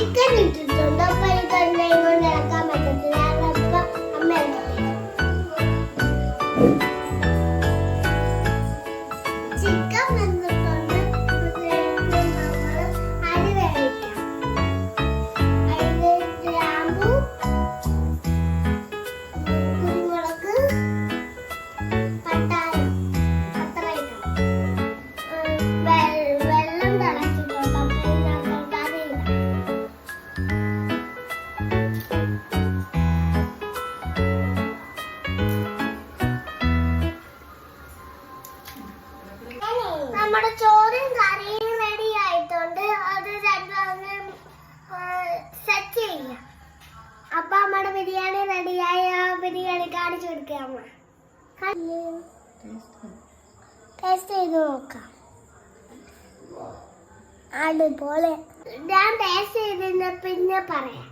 Chicken ഇട്ടിട്ടുണ്ട് അപ്പൊ ഇത് എണ്ണയും കൊണ്ട് ഇളക്കാൻ നമ്മുടെ ചോറും കറിയും റെഡി ആയിട്ടുണ്ട്. അത് രണ്ടും സെറ്റ് ചെയ്യാം. അപ്പൊ നമ്മുടെ ബിരിയാണി റെഡിയായ ബിരിയാണി കാണിച്ചു കൊടുക്കുക അമ്മ. ടേസ്റ്റ് ചെയ്ത് നോക്കാം. അതുപോലെ ഞാൻ ടേസ്റ്റ് ചെയ്തിരുന്ന പിന്നെ പറയാം.